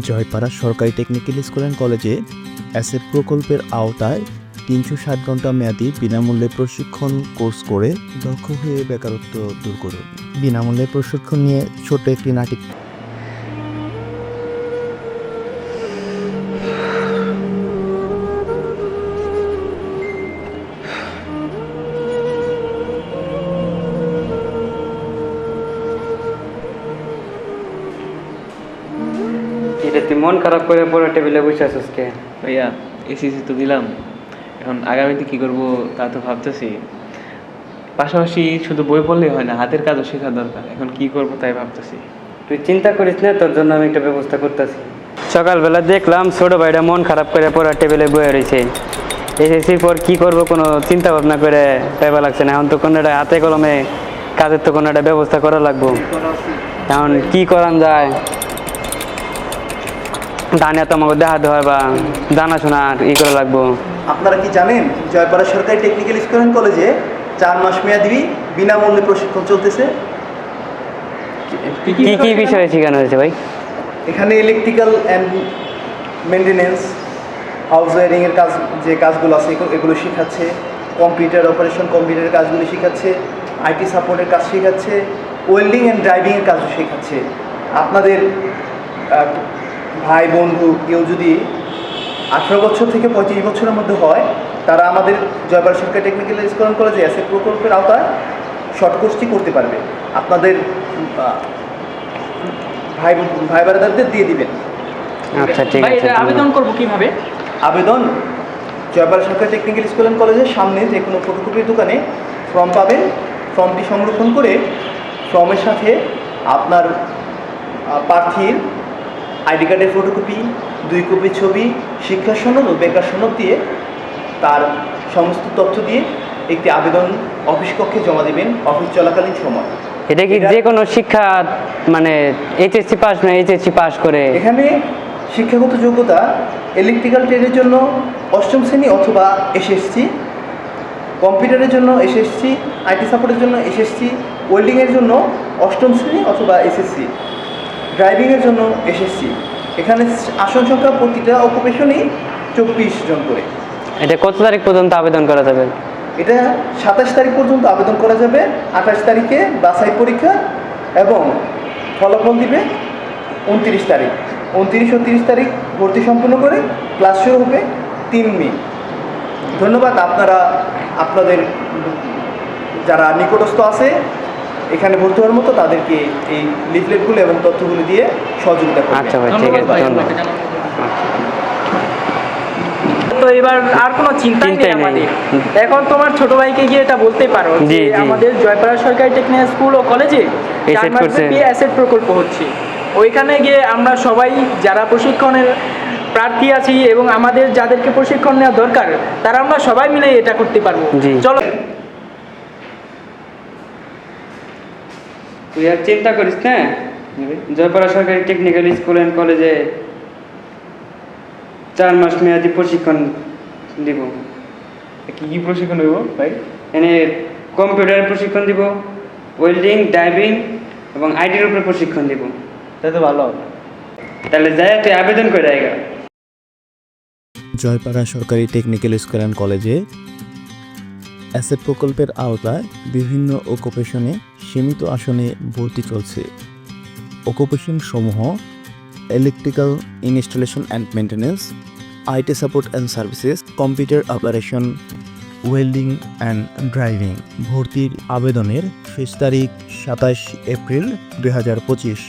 জয়পাড়া সরকারি technical school and কলেজে asset প্রকল্পের আওতায় তিনশো ষাট ঘণ্টা মেয়াদি বিনামূল্যে প্রশিক্ষণ কোর্স করে দক্ষ হয়ে বেকারত্ব দূর করুন। বিনামূল্যে প্রশিক্ষণ নিয়ে ছোট একটি নাটক মন খারাপ করে পরে টেবিলে বসে আছিস কে? ভাইয়া এসিসি তো দিলাম। এখন আগামীতে কি করব তা তো ভাবতেছি। পাশাপাশি শুধু বই পড়লেই হয় না হাতের কাজও শেখা দরকার। এখন কি করব তাই ভাবতেছি। তুই চিন্তা করিস না তোর জন্য আমি একটা ব্যবস্থা করতেছি। সকালবেলা দেখলাম ছোট ভাইটা মন খারাপ করে পরে টেবিলে বয়ে রয়েছে। এসেছির পর কি করব কোনো চিন্তা ভাবনা করে টাইবা লাগছে না। এখন তো কোনো একটা হাতে কলমে কাজের তো কোনো একটা ব্যবস্থা করা লাগবো। এখন কি করান যায়? দানিয়া তো আমাকে দেখাতে হয় বা দানা জানাশোনা ই করা লাগবো। আপনারা কি জানেন জয়পাড়া সরকারি টেকনিক্যাল স্কুল অ্যান্ড কলেজে চার মাস মেয়াদি বিনামূল্যে প্রশিক্ষণ চলতেছে? কি কি বিষয়ে শেখানো হয়েছে ভাই? এখানে ইলেকট্রিক্যাল অ্যান্ড মেনটেনেন্স হাউস ওয়ারিংয়ের কাজ যে কাজগুলো আছে এগুলো- শেখাচ্ছে কম্পিউটার অপারেশন কম্পিউটারের কাজগুলো শেখাচ্ছে আইটি সাপোর্টের কাজ শেখাচ্ছে ওয়েল্ডিং অ্যান্ড ড্রাইভিংয়ের কাজও শেখাচ্ছে। আপনাদের ভাই বন্ধু কেউ যদি আঠেরো বছর থেকে পঁয়ত্রিশ বছরের মধ্যে হয় তারা আমাদের জয়পাড়া সরকারি টেকনিক্যাল স্কুল অ্যান্ড কলেজে অ্যাসেট প্রকল্পের আওতায় শর্ট কোর্সটি করতে পারবে। আপনাদের ভাই ভাই বারাদারদের দিয়ে দিবেন। আচ্ছা ঠিক আছে আবেদন করব কীভাবে? আবেদন? জয়পাড়া সরকারি টেকনিক্যাল স্কুল অ্যান্ড কলেজের সামনে যে কোনো ফটোকপির দোকানে ফর্ম পাবেন। ফর্মটি সংরক্ষণ করে ফর্মের সাথে আপনার প্রার্থীর আইডি কার্ডের ফটোকপি দুই কপি ছবি শিক্ষা সনদ ও বেকার সনদ দিয়ে তার সমস্ত তথ্য দিয়ে একটি আবেদন অফিস কক্ষে জমা দেবেন অফিস চলাকালীন সময়। এটা কি যে কোনো শিক্ষা মানে এইচএসসি পাস না এইচএসসি পাস করে? এখানে শিক্ষাগত যোগ্যতা ইলেকট্রিক্যাল ট্রেডের জন্য অষ্টম শ্রেণি অথবা এসএসসি কম্পিউটারের জন্য এসএসসি আইটি সাপোর্টের জন্য এসএসসি ওয়েল্ডিংয়ের জন্য অষ্টম শ্রেণি অথবা এসএসসি ড্রাইভিংয়ের জন্য এসএসসি এখানে আসন সংখ্যা প্রতিটা অকুপেশনই চব্বিশ জন করে। এটা কত তারিখ পর্যন্ত আবেদন করা যাবে? এটা সাতাশ তারিখ পর্যন্ত আবেদন করা যাবে আঠাশ তারিখে বাছাই পরীক্ষা এবং ফলাফল দিবে উনত্রিশ তারিখ। উনত্রিশ ও তিরিশ তারিখ ভর্তি সম্পূর্ণ করে ক্লাস শুরু হবে তিন মে। ধন্যবাদ আপনারা আপনাদের যারা নিকটস্থ আছে এখানে ভর্তি হওয়ার মতো তাদেরকে এই লিফলেটগুলো এবং তথ্যগুলো দিয়ে সহযোগিতা আচ্ছা ভাই ঠিক আছে ধন্যবাদ আপনাকে জানানোর জন্য। তো এবার আর কোনো চিন্তাই নেই আমাদের। এখন তোমার ছোট ভাইকে গিয়ে এটা বলতে পারো যে আমাদের জয়পাড়া সরকারি টেকনিক্যাল স্কুল ও কলেজে অ্যাসেট প্রকল্প হচ্ছে। ওইখানে গিয়ে আমরা সবাই যারা প্রশিক্ষণের প্রার্থী আছি এবং আমাদের যাদেরকে প্রশিক্ষণ নেওয়া দরকার তারা আমরা সবাই মিলে এটা করতে পারব। চলো। তুই আর চিন্তা করিস না। জয়পাড়া সরকারি টেকনিক্যাল স্কুল অ্যান্ড কলেজে চার মাস মেয়াদি প্রশিক্ষণ দিব। কি কি প্রশিক্ষণ হইব ভাই? এনে কম্পিউটারের প্রশিক্ষণ দিব ওয়েল্ডিং ড্রাইভিং এবং আইটির উপরে প্রশিক্ষণ দিব। তাই তো ভালো হবে। তাহলে যাই তুই আবেদন করে আইগা জয়পাড়া সরকারি টেকনিক্যাল স্কুল অ্যান্ড কলেজে অ্যাসেট প্রকল্পের আওতায় বিভিন্ন অকুপেশনে সীমিত আসনে ভর্তি চলছে। অকুপেশন সমূহ electrical installation and maintenance IT support and services computer operation welding and driving ভর্তির আবেদনের শেষ তারিখ সাতাশ এপ্রিল দুই হাজার পঁচিশ।